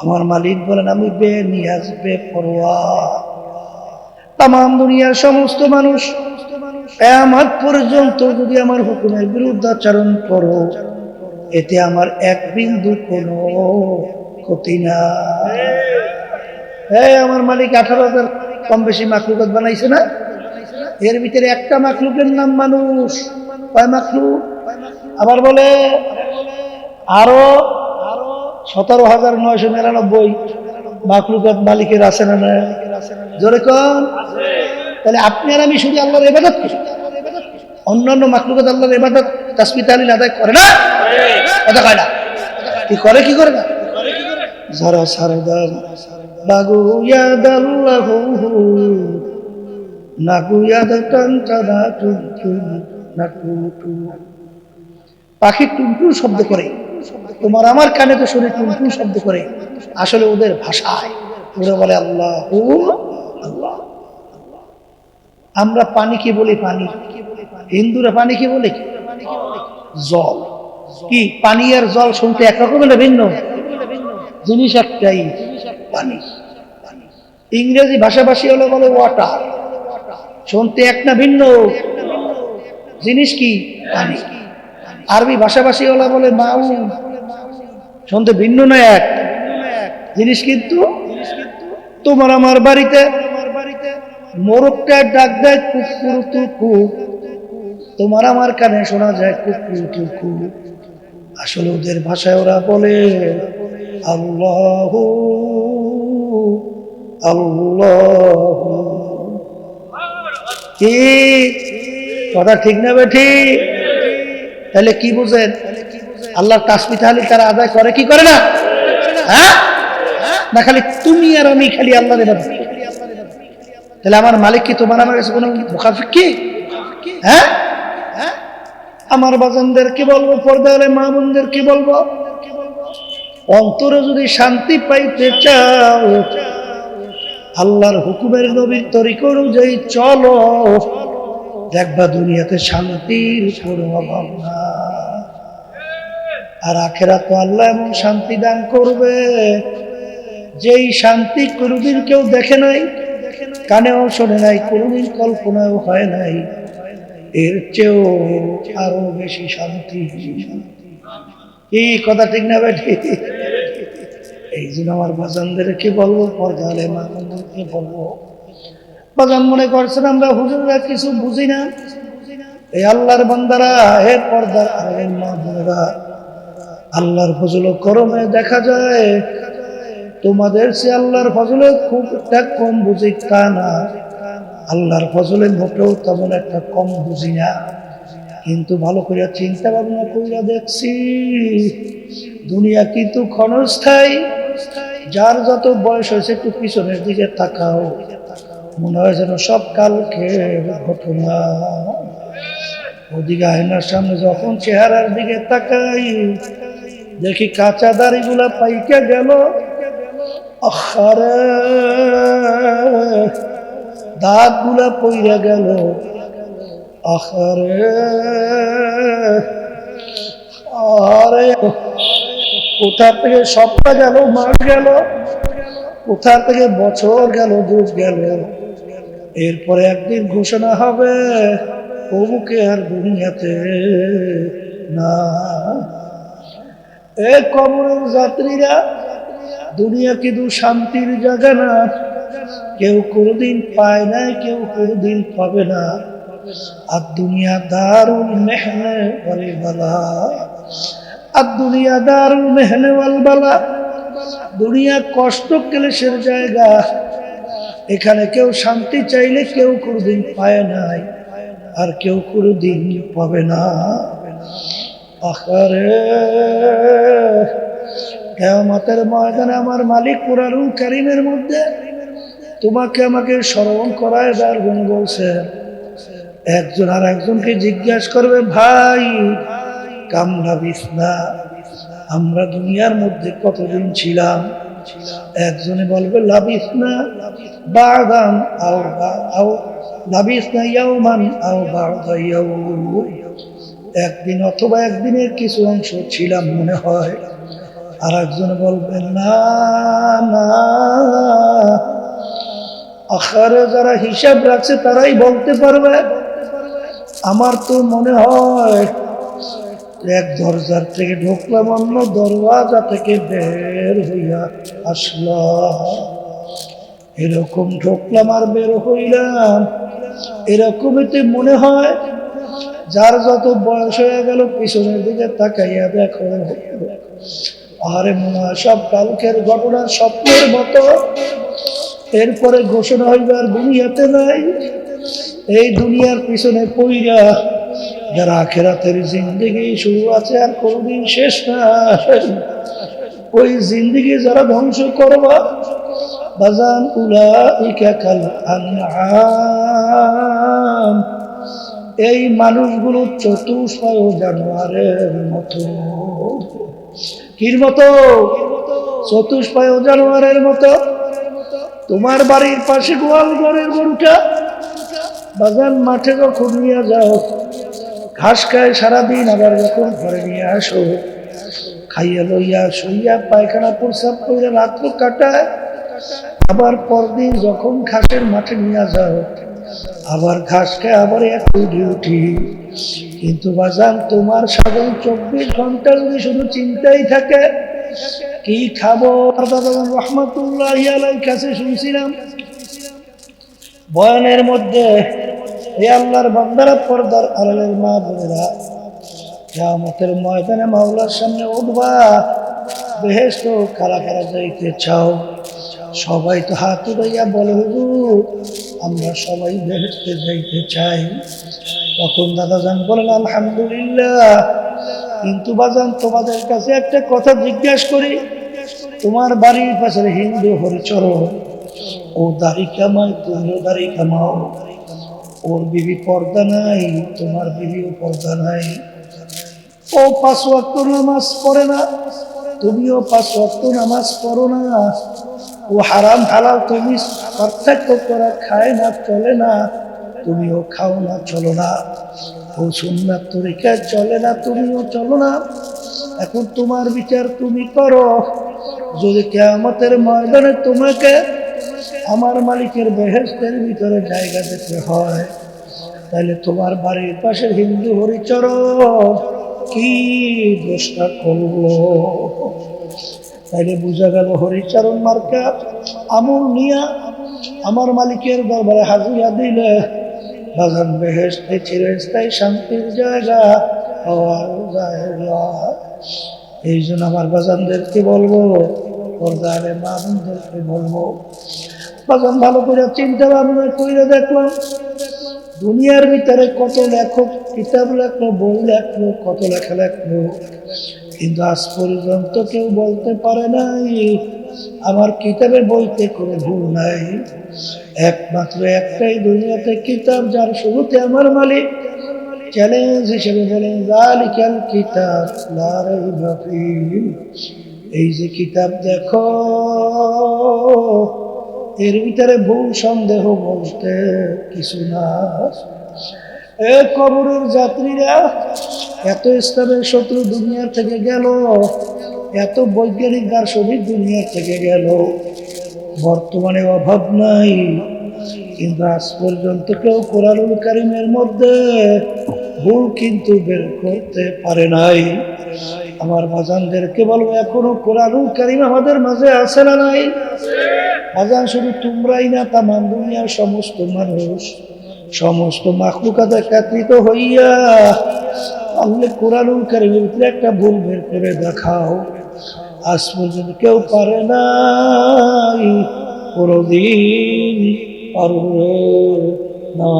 আমার মালিক বলেন, আমি বে নিয়াজ বে পরোয়া তাম দুনিয়ার সমস্ত মানুষ আমার পর্যন্ত যদি আমার হুকুমের বিরুদ্ধাচরণ করো, এতে আমার এক বিন্দু কোনো ক্ষতি না হ্যাঁ আমার মালিক, আঠারো হাজার কম বেশি মাকলুকত বানাইছে না? এর ভিতরে একটা মাকলুকের নাম মানুষ। কয় মাকলুক আবার বলে, আরও সতেরো হাজার নয়শো নিরানব্বই মাকলুকাত মালিকের আছে না না জোরে কম তাহলে আপনি আর আমি শুধু আল্লাহর এবাদত করি। অন্যান্য মাকলুকাত আল্লাহর এবাদত তাসমি তালিল আদায় করে না। কথা কয় না? কি করে কি করে না? যারা না টুটু পাখি টুনটুন শব্দ করে। তোমার আমার কানে তো শুনে টুনটুন শব্দ করে। আসলে ওদের ভাষায়। ওরা বলে, আল্লাহ আল্লাহ। আমরা পানি কি বলি পানি? হিন্দুরা পানি কি বলে জল। কি? পানি আর জল শুনতে একরকম ভিন্ন? জিনিস একটাই পানি। ইংরেজি ভাষাভাষী হলে বলে ওয়াটার শুনতে এক না ভিন্ন? জিনিস কি? পানি। আরবি ভাষাভাষী হলে বলে মাউ শুনতে ভিন্ন না এক। জিনিস কিন্তু তোমার আমার বাড়িতে, মোরগটা ডাক দেয় কুকুর টুকু তোমার আমার কানে শোনা যায় কুকুর টুকু আসলে ওদের ভাষায় ওরা বলে, আল্লাহ আল্লাহ। কি? কথা ঠিক না বেঠি তাহলে কি বুঝেন? আল্লাহর তাসমি তাহলে তারা আদায় করে, কি করে না? হ্যাঁ? না, খালি তুমি আর আমি খালি করি। তাহলে আমার মালিক কি তোমার আমার কাছে কোনো মুখাফিক কি? হ্যাঁ? আমার বাজানদের কি বলব, পর্দারে মা বোনদের কি বলব? অন্তরে যদি শান্তি পাইতে চাও, আল্লাহর হুকুমের নবীর তরিক অনুযায়ী চলো। দেখবা দুনিয়াতে শান্তির কোনো অভাব না আর আখেরা তো আল্লাহ এমন শান্তি দান করবে। যেই শান্তি কোনোদিন কেউ দেখে নাই, কানেও শোনে নাই, কোনোদিন কল্পনাও হয় নাই, এর চেয়েও আরও বেশি শান্তি। এই কথা ঠিক না বেঠি? এই জন্য আমার বাজানদেরকে বলব? পর্দালে মানুষকে বলব। বাজান মনে করছেন, আমরা হুজুররা কিছু বুঝি না। এই আল্লাহর বান্দারা, হে পর্দার মা বোনেরা আল্লাহর ফজল করমে দেখা যায়। তোমাদের সে আল্লাহর ফজলে খুব একটা কম বুঝি তা না আল্লাহর ফজলে মোটেও তেমন একটা কম বুঝি না। কিন্তু ভালো করে চিন্তা ভাবনা করিয়া দেখছি, দুনিয়া কিন্তু ক্ষণস্থায়ী। যার যত বয়স হয়েছে একটু পিছনের দিকে তাকাও। মনে হয় যেন সব কালকে ঘটনা। ওদিকে আয়নার সামনে যখন চেহারার দিকে তাকাই দেখি কাঁচা দাড়িগুলা পাইকে গেল। আরে দাঁতগুলা পইরা গেল। আরে আরে কোথা থেকে সপ্তাহ গেল মাস গেল। কোথা থেকে বছর গেল যুগ গেল। এরপরে একদিন ঘোষণা হবে অমুকে আর দুনিয়াতে না এ কবরের যাত্রীরা, দুনিয়া কিন্তু শান্তির জায়গা না কেউ কোনোদিন পায় না, কেউ কোনোদিন পাবে না। আর দুনিয়া দারুল মেহনে ওয়াল বালা। আর দুনিয়া দারুল মেহনে বালা। দুনিয়া কষ্ট ক্লেশের জায়গা। এখানে কেউ শান্তি চাইলে কেউ কোনোদিন পায় নাই, আর কেউ কোনোদিন পাবে না। আখারে কেয়ামতের ময়দানে আমার মালিক কুরারুল কারিমের মধ্যে তোমাকে আমাকে স্মরণ করায় দেওয়ার জন্য বলছে। একজন আর একজনকে জিজ্ঞাসা করবে, ভাই কামলা বিসনা আমরা দুনিয়ার মধ্যে কতদিন ছিলাম? একজনে বলবে লাবিসনা বাদান আও বা- আও লাবিসনা ইয়াউমান আও বাদা ইয়াউম। একদিন অথবা একদিনের কিছু অংশ ছিলাম মনে হয়। আর একজন বলবেন, না না। আখারে যারা হিসাব রাখছে তারাই বলতে পারবে। আমার তো মনে হয় এক দরজার থেকে ঢুকলাম, অন্য দরওয়াজা থেকে বের হইয়া আসলাম। এরকম ঢুকলাম আর বের হইলাম। এরকমইতে মনে হয় যার যত বয়স হয়ে গেল, পিছনের দিকে তাকাইয়া দেখো। আরে হয় সব কালকের ঘটনা স্বপ্নের মতো। এরপরে ঘোষণা হইবার দুনিয়াতে নাই। এই দুনিয়ার পিছনে পইরা যারা আখেরাতের জিন্দিগি শুরু আছে আর কোনদিন শেষ না ওই জিন্দিগি যারা ধ্বংস করবা, বাজান উলা কাল আনআম। এই মানুষগুলো চতুষ্পায় জানোয়ারের মতো। কির মতো? চতুষ্পায় জানোয়ারের মতো। তোমার বাড়ির পাশে গোয়াল ঘরের গরুটা? বাগান মাঠে যখন নিয়ে যাও, ঘাস খায় সারাদিন, আবার যখন ঘরে নিয়ে আসো, খাইয়া লইয়া শুইয়া পায়খানা প্রসাব করে রাত্র কাটায়, আবার পরদিন যখন ঘাসের মাঠে নিয়ে যাও আবার ঘাস খায় আবার একটু ডিউটি কিন্তু বাজান, তোমার সাধন চব্বিশ ঘণ্টা যদি শুধু চিন্তাই থাকে, কি খাব? রহমতুল্লাহ কাছে শুনছিলাম। বয়ানের মধ্যে, এ আল্লাহর বান্দারা পর্দার আড়ালের মা বোনেরা, কেয়ামতের ময়দানে মাওলার সামনে উঠবা। বেহেস্ত কারা কারা যাইতে চাও। সবাই তো হাত উড়াইয়া বলে, হুজুর আমরা সবাই বেহেস্তে যাইতে চাই। তখন দাদা যান বলেন, আলহামদুলিল্লাহ। কিন্তু বাজান, তোমাদের কাছে একটা কথা জিজ্ঞাসা করি, তোমার বাড়ির পাশে হিন্দু হরিচরণ, ও দাড়ি কামায়, তুমিও দাড়ি কামাও। ওর বিবি পর্দা নাই, তোমার বিবিও পর্দা নাই। ও পাঁচ ওয়াক্ত নামাজ পড়ে না, তুমিও পাঁচ ওয়াক্ত নামাজ পড়ো না। ও হারাম হালাল তুমি পার্থক্য করা খায় না, চলে না। তুমিও খাও না, চলো না। ও সুন্নার তরিকায় চলে না, তুমিও চলো না। এখন তোমার বিচার তুমি করো। যদি কেয়ামতের ময়দানে তোমাকে আমার মালিকের বেহেস্তের ভিতরে জায়গা দিতে হয়, তাহলে তোমার বাড়ির পাশে হিন্দু হরিচর কি দোষটা করল? তাইলে বোঝা গেল হরিচরণ মার্কা। আমল নিয়া আমার মালিকের দরবারে হাজিরা দিলে বাগান বেহেস্তে চিরস্থায়ী শান্তির জায়গা হওয়ার জায়গা। এই জন্য আমার বাজানদেরকে বলব? পর্দারে মা বোনদেরকে বলব। বাগান ভালো করে চিন্তা ভাবনা করে দেখলাম, দুনিয়ার ভিতরে কত লেখক কিতাব লেখলো, বই লেখলো, কত লেখা লেখলো। কিন্তু আজ পর্যন্ত কেউ বলতে পারে নাই, আমার কিতাবে বলতে কোনো ভুল নাই। একমাত্র একটাই দুনিয়াতে কিতাব যার শুরুতে আমার মালিক। চ্যালেঞ্জ হিসেবে বলেন, জালিকাল কিতাব এই যে কিতাব দেখো, এর ভিতরে ভুল সন্দেহ বলতে কিছু না। এ কবরের যাত্রীরা এত ইসলামের শত্রু দুনিয়া থেকে গেল, এত বৈজ্ঞানিক দার্শনিক দুনিয়া থেকে গেল। বর্তমানে অভাব নাই, কিন্তু আজ পর্যন্ত কেউ কোরআনুল কারিমের মধ্যে ভুল কিন্তু বের করতে পারে নাই। আমার বাজানদেরকে বলব এখনও কোরআনুল কারিম আমাদের মাঝে আছে না নাই? বাজান, শুধু তোমরাই না, তামাম দুনিয়ার সমস্ত মানুষ, সমস্ত মাখলুকাত একত্রিত হইয়া তাহলে কোরআনুল কারিমের ভিতরে একটা ভুল বের করে দেখাও। আজ পর্যন্ত কেউ পারে নাই, কোনোদিন পারবে না।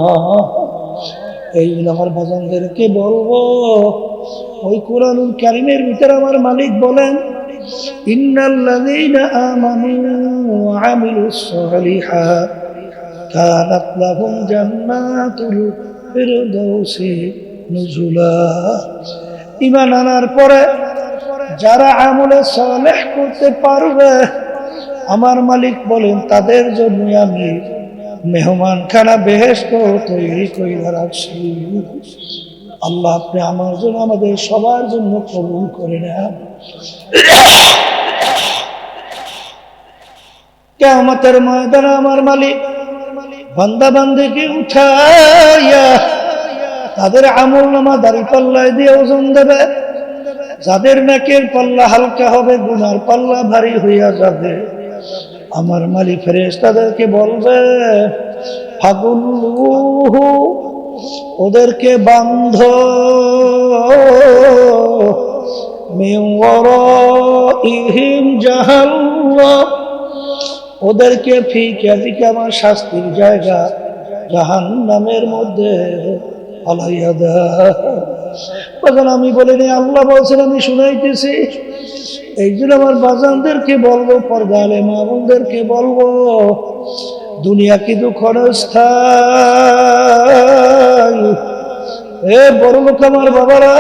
এই জন্য আমার বাজানদেরকে বলব, ওই কোরআনুল কারিমের ভিতরে আমার মালিক বলেন, ইন্নাল্লাযীনা আমানু ওয়া আমিলুস সালিহাত কানাত লাহুম জান্নাতুল ফিরদাউসি ঈমান আনার পরে যারা আমলে সালেহ করতে পারবে, আমার মালিক বলেন, তাদের জন্য আমি মেহমান খানা বেহেস্ত তৈরি করে রাখছি আল্লাহ আপনি আমার জন্য আমাদের সবার জন্য কবুল করে নেন। কেমতের ময়দানে আমার মালিক বান্দা বান্দিকে উঠাইয়া তাদের আমল নামা দাড়ি পাল্লায় দিয়ে ওজন দেবে। যাদের নাকের পাল্লা হালকা হবে, গুনার পাল্লা ভারী হইয়া যাবে। আমার মালিক ফেরেস তাদেরকে বলবে, ফাগুল্লুহু, ওদেরকে বান্ধ। ইহিম জাহাল্লাহ ওদেরকে ফিকে ফিকে আমার শাস্তির জায়গা জাহান নামের মধ্যে তখন আমি বলিনি, আল্লাহ বলছেন, আমি শুনাইতেছি। এই জন্য আমার বাজানদেরকে বলব, পর্দালে মা বোনদেরকে বলব, দুনিয়া কিন্তু ক্ষণস্থায়ী এ বড় লোক আমার বাবারা,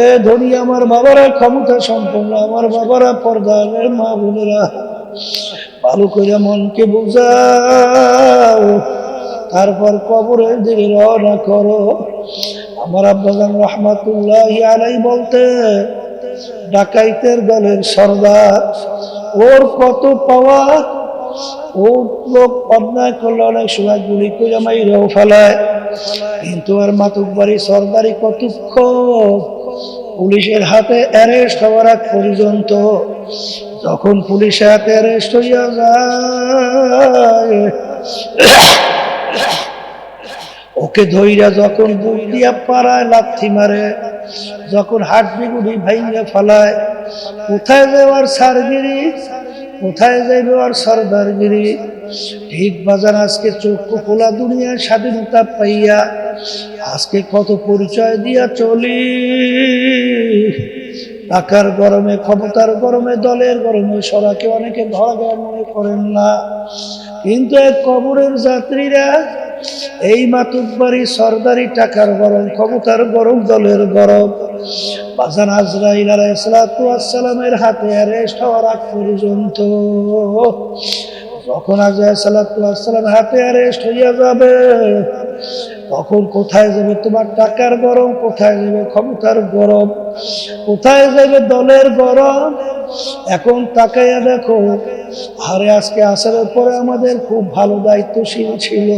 এ ধনী আমার বাবারা, ক্ষমতা সম্পন্ন আমার বাবারা, পর্দালের মা বোনেরা ভালো করে মনকে বুঝাও। তারপর কবরের দিকে রওনা করো, আমার আব্বাজান রহমাতুল্লাহ আলাই বলতে, ডাকাইতের দলের সর্দার, ওর কত পাওয়া ও লোক অন্যায় করলে অনেক সময় গুলি করে মাইরেও ফেলায়। কিন্তু আর মাতুক বাড়ি সর্দারি কতক্ষ পুলিশের হাতে অ্যারেস্ট হওয়ার আগ পর্যন্ত যখন পুলিশের হাতে অ্যারেস্ট হইয়া যায় ওকে ধইরা যখন বুক দিয়া পাড়ায় লাথি মারে, যখন হাট বিগুড়ি ভাইঙ্গে ফেলায়, কোথায় যাওয়ার সারগিরি? কোথায় যাইবে আর সর্দারগিরি? ঠিক বাজার আজকে চক্ষু খোলা দুনিয়ার স্বাধীনতা পাইয়া আজকে কত পরিচয় দিয়া চলি। টাকার গরমে, ক্ষমতার গরমে, দলের গরমে, সরাকে অনেকে ধরা মনে করেন না। কিন্তু এক কবরের যাত্রীরা এই মাতুকবাড়ি সর্দারি টাকার গরম ক্ষমতার গরম দলের গরম বাজান আজরাইল আলাইসালামের হাতে অ্যারেস্ট হওয়ার আগ পর্যন্ত যখন আজরাইল সালাতামের হাতে অ্যারেস্ট হইয়া যাবে তখন কোথায় যাবে তোমার টাকার গরম, কোথায় যাবে ক্ষমতার গরম, কোথায় যাবে দলের গরম? এখন তাকাইয়া দেখো, আরে আজকে আসার পরে আমাদের খুব ভালো দায়িত্বশীল ছিল।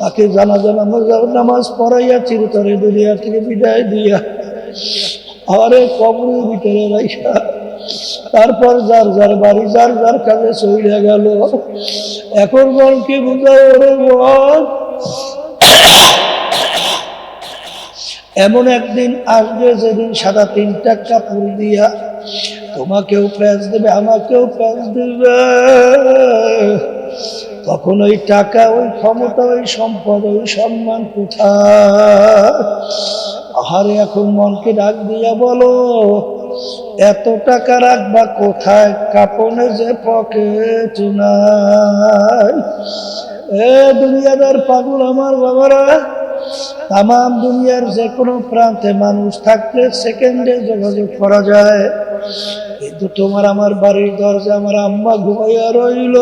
তাকে জানা জানা নামাজ পড়াইয়া চিরতরে দুনিয়া থেকে বিদায় দিয়া, আরে কবরের ভিতরে রাইখা। তারপর যার যার বাড়ি, যার যার কাজে চলে গেল। এখন বল কি এমন একদিন আসবে যেদিন সাদা তিনটা কাপড় দিয়া তোমাকেও প্যাঁচ দেবে, আমাকেও প্যাঁচ দেবে। তখন ওই টাকা, ওই ক্ষমতা, ওই সম্পদ, ওই সম্মান কোথায়? আহারে, এখন মনকে ডাক দিয়া বলো এত টাকা রাখবা কোথায়? কাপনে যে পকেট নাই। এ দুনিয়াদার পাগল আমার বাবারা তাম দুনিয়ার যে কোনো প্রান্তে মানুষ থাকলে সেকেন্ডে যোগাযোগ করা যায়। কিন্তু তোমার আমার বাড়ির দরজা আমার আম্মা ঘুমাইয়া রইল।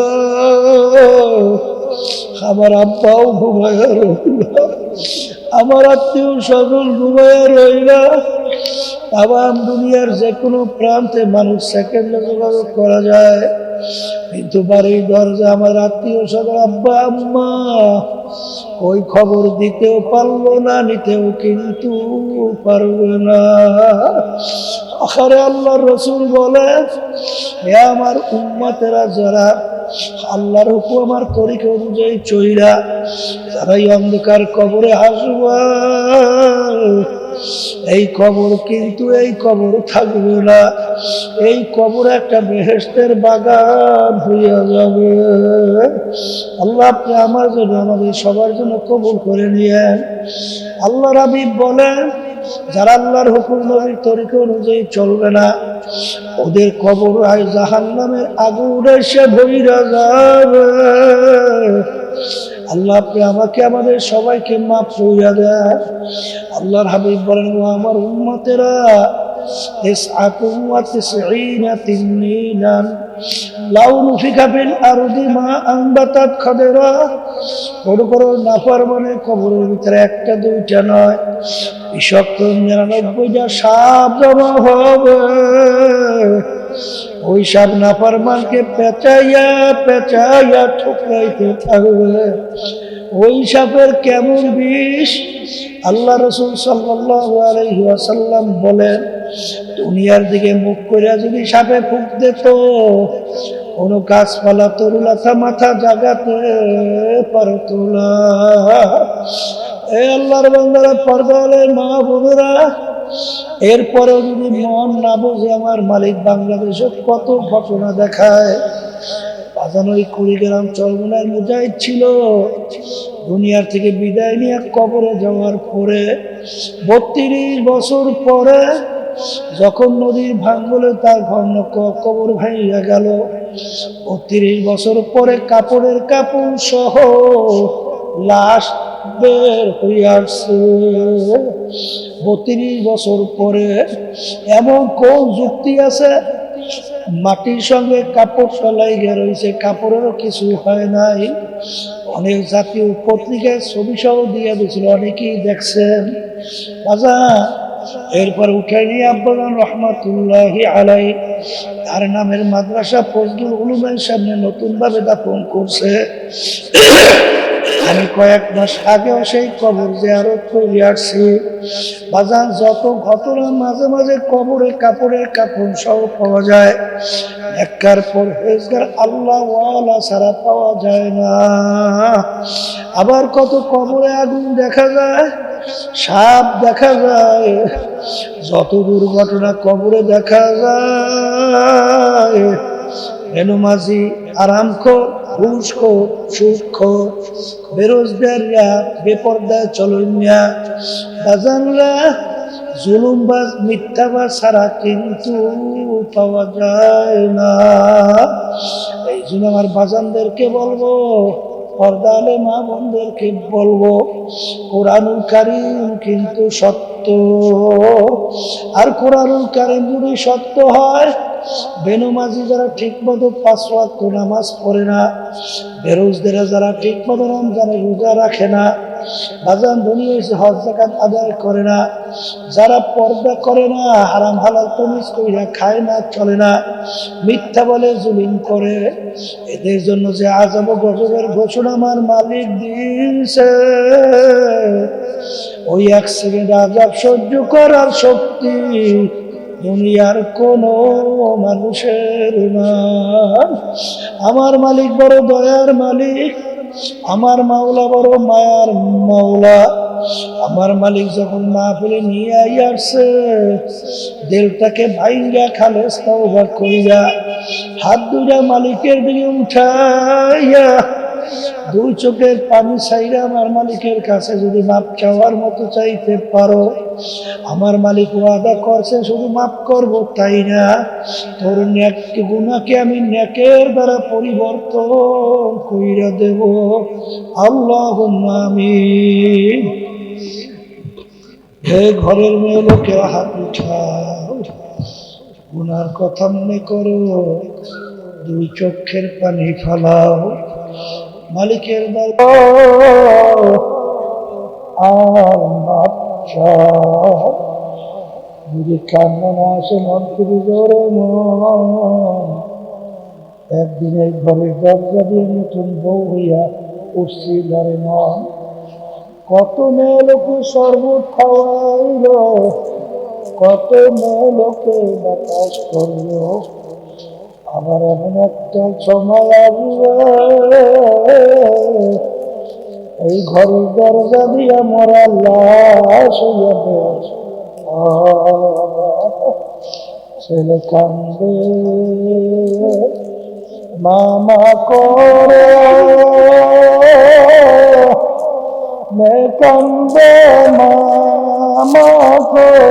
আমার আব্বাও ঘুমাইয়া রইল। আমার আত্মীয় স্বজন ঘুমাইয়া রইল আবার দুনিয়ার যে কোনো প্রান্তে মানুষ সেকেন্ডে যোগাযোগ করা যায়। কিন্তু বাড়ির দরজা আমার আত্মীয় সকল আব্বা, আম্মা, ওই খবর দিতেও পারল না, নিতেও কিন্তু পারবে না। আখারে আল্লাহ রসুল বলে হে আমার উম্মাতেরা, যারা আল্লাহর হুকু আমার তরিকে অনুযায়ী চইরা যারা এই অন্ধকার কবরে হাসবা। এই কবর কিন্তু এই কবর থাকবে না। এই কবর একটা বেহেস্তের বাগান হইয়া যাবে। আল্লাহ আপনি আমার জন্য আমাদের সবার জন্য কবুল করে নিয়েন। আল্লাহ রাবিব বলেন যারা আল্লাহর হুকুম নবীর তরিকে অনুযায়ী চলবে না, ওদের কবর আয় জাহান নামের আগুন এসে ভইরা যাবে। আল্লাহ আপনি আমাকে, আমাদের সবাইকে মাফ করিয়া দেয় আল্লাহর হাবিব বলেন, ও আমার উম্মতেরা تسعة وتسعين تنينا লাউ নুফিকা ফিল আরদি মা আনবাতাত খাদেরা বড় বড় নাফার মানে কবরের ভিতরে একটা দুইটা নয় বিষাক্ত নিরানব্বইটা সাপ জমা হবে ওই সব নাফরমানকে পেঁচাইয়া পেঁচাইয়া ঠুকরাইতে থাকবে। ওই সাপের কেমন বিষ? আল্লাহ রসুল ওয়াসাল্লাম বলেন, দুনিয়ার দিকে মুখ করিয়া যদি সাপে ফুক দিত, কোনো গাছপালা, তরুলাথা মাথা জাগাতে পারত না। এ আল্লাহর বান্দারা পর্দালের মা বোনেরা এরপরেও যদি মন না বোঝে আমার মালিক বাংলাদেশে কত ঘটনা দেখায় বাজানো ওই কুড়িগ্রাম চরমনার মুজাহিদ ছিল। দুনিয়ার থেকে বিদায় নিয়ে কবরে যাওয়ার পরে, বত্রিশ বছর পরে যখন নদীর ভাঙ্গলে তার ক- কবর ভাঙিয়া গেল। বত্রিশ বছর পরে কাপড়ের কাপড় সহ লাশ বের হইয়া আসছে বত্রিশ বছর পরে এমন কোন যুক্তি আছে? মাটির সঙ্গে কাপড় সলাই গিয়ে রয়েছে কাপড়েরও কিছু হয় নাই। অনেক জাতীয় পত্রিকায় ছবি সহ দিয়ে দিয়েছিল, অনেকেই দেখছেন। বাজা এরপর উঠে নিয়ে আব্বান রহমাতুল্লাহ আলাই তার নামের মাদ্রাসা ফজলুল উলুমের সামনে নতুনভাবে দাফন করছে। আমি কয়েক মাস আগেও সেই কবর জিয়ারত করে আসছি। বাজার যত ঘটনা মাঝে মাঝে কবরে কাপড়ের কাপড় সহ পাওয়া যায় একটার পর হেজগার আল্লাহ ওয়ালা ছাড়া পাওয়া যায় না। আবার কত কবরে আগুন দেখা যায়, সাপ দেখা যায়, যত দুর্ঘটনা কবরে দেখা যায়। রেনুমাজি আরামখোর ঘুষখোর সুখখোর বেরোজগাররা, বেপর্দা, চলনিয়া। বাজানরা জুলুমবাজ, মিথ্যাবাজ ছাড়া কিন্তু পাওয়া যায় না। এই জন্য আমার বাজানদেরকে বলব পর্দালে মা বোনদেরকে বলব, কোরআনুল কারিম কিন্তু সত্য। আর কোরআনুল কারিম যদি সত্য হয় বেনমাজি যারা ঠিক মতো পাঁচ ওয়াক্ত নামাজ পড়ে না বেরোজদেরা যারা ঠিক মতো রমজানে রোজা রাখে না, বাজান ধনী হয়েছে হজ, জাকাত আদায় করে না, যারা পর্দা করে না, হারাম হালাল তমিজ কইরা খায় না, চলে না, মিথ্যা বলে জুলিম করে, এদের জন্য যে আজব গজবের ঘোষণা আমার মালিক দিয়েছে। ওই এক সেকেন্ড আজাব সহ্য করার শক্তি দুনিয়ার কোন মানুষের না। আমার মালিক বড় দয়ার মালিক, আমার মাওলা বড় মায়ার মাওলা। আমার মালিক যখন না ফেলে নিয়ে আসছে, দেলটাকে ভাইঙ্গা খালেস তাওবা কইরা হাত দুইটা মালিকের দিকে উঠাইয়া দুই চোখের পানি চাইরা আমার মালিকের কাছে যদি মাপ চাওয়ার মতো চাইতে পারো, আমার মালিক ওয়াদা করছে শুধু মাফ করব, তাই না? তোর ন্যাক গুণাকে আমি ন্যাকের দ্বারা পরিবর্তন কইরা দেব। আল্লাহ আমি হে ঘরের মেয়ে লোকের, হাত উঠাও। গুনার কথা মনে করো। দুই চোখের পানি ফালাও। মালিকের। যদি কান্না আসে, মন জোরে একদিন এই ঘরের দরজা দিয়ে নতুন বউ হইয়া উঠছি ঘরে মন, কত মেয়ে লোকে শরবত খাওয়াইল, কত মেয়ে লোকে বাতাস করল আবার এমন একটা সময় আসবে এই ঘরের দরজা দিয়া মরা লাশ হইয়া বেশ ছেলে কান্দে। মামা করে। মে কান্দে মামা করে।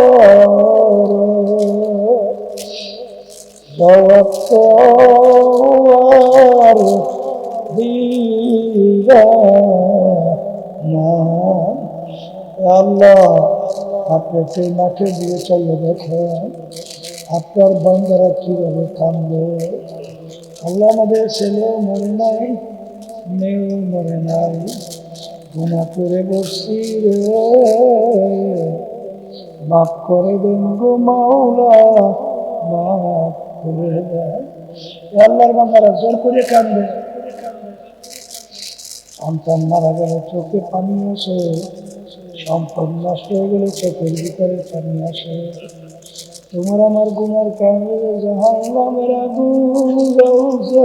আল্লাহ আপনি সেই মাঠে দিয়ে চলে দেখেন, আপনার বন্ধুরা কীভাবে কামবে আল্লাহ আমাদের ছেলেও মরে নাই, মেয়েও মরে নাই। গুণা করে বসছি রে। মাফ করে দেন গো মাওলা এ আল্লাহর বান্দারা জোর করে কান্দে সন্তান মারা গেল চোখে পানি আসে, সম্পদ নষ্ট হয়ে গেলে চোখের ভিতরে পানি আসে। তোমার আমার গুনার কারণে জাহান নামের আগুন জ্বলছে।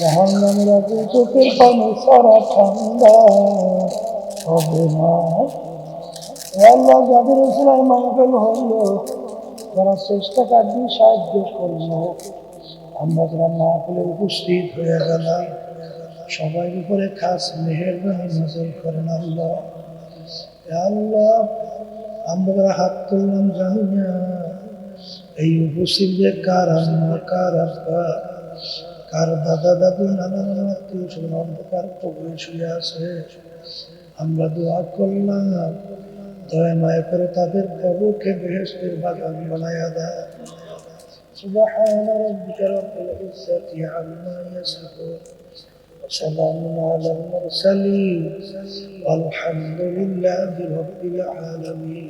জাহান নামের আগুন চোখের পানি সারা ঠান্ডা হবে না। আল্লাহ, যাদের মাহফিল হলো যারা চেষ্টা কার্যে সাহায্য করল, আমরা যারা মাহফিলে উপস্থিত হয়ে গেলাম সবার উপরে খাস মেহেরবানি নজর করেন আল্লাহ। আল্লাহ, আমরা যারা হাত তুললাম জানি না, এই উপস্থিত যে কার আম্মা কার আব্বা, কার দাদা, দাদু, নানা নানা, আত্মীয় স্বজন অন্ধকার কবরে শুয়ে আছে। আমরা দোয়া করলাম দয়া মায়া করে তাদের কবরকে বেহেস্তের বাগান বানায়া দেয় سبحان ربك رب العزة عما يصفون وسلام على المرسلين والحمد لله رب العالمين